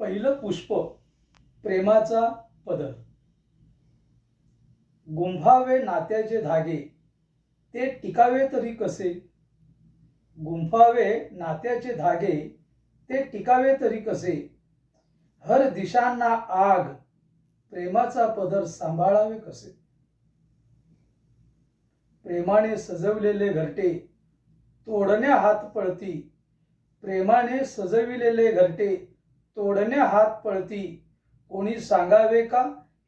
पहिलं पुष्प प्रेमाचा पदर गुंफावे नात्याचे धागे ते टिकावे तरी कसे? गुंफावे नात्याचे धागे ते टिकावे तरी कसे? हर दिशांना आग प्रेमाचा पदर सांभाळावे कसे? प्रेमाने सजवलेले घरटे तोडण्या हात पळती. प्रेमाने सजविलेले घरटे तोडण्या हात पळती. कोणी सांगावे का?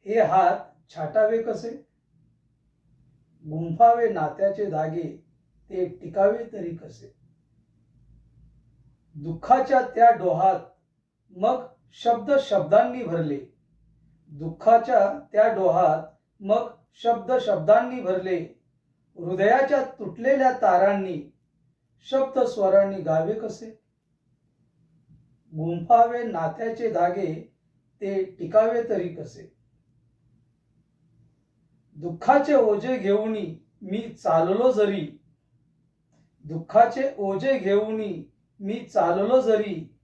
हे हात छाटावे कसे? गुंफावे नात्याचे धागे ते टिकावे तरी कसे? दुःखाच्या त्या डोहात मग शब्द शब्दांनी भरले. दुःखाच्या त्या डोहात मग शब्द शब्दांनी भरले. हृदयाच्या तुटलेल्या तारांनी शब्द स्वरांनी गावे कसे? गुंफावे नात्याचे धागे ते टिकावे तरी कसे? दुःखाचे ओझे घेऊन मी चाललो जरी. दुःखाचे ओझे घेऊन मी चाललो जरी.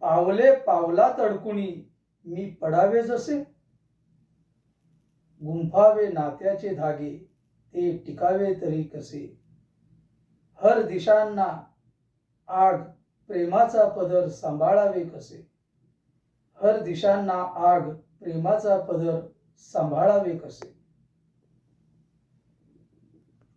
पावले पावला तडकुनी मी पडावे जसे. गुंफावे नात्याचे धागे ते टिकावे तरी कसे? हर दिशांना आग प्रेमाचा पदर सांभाळावे कसे? हर दिशांना आग प्रेमाचा पदर सांभाळावे कसे?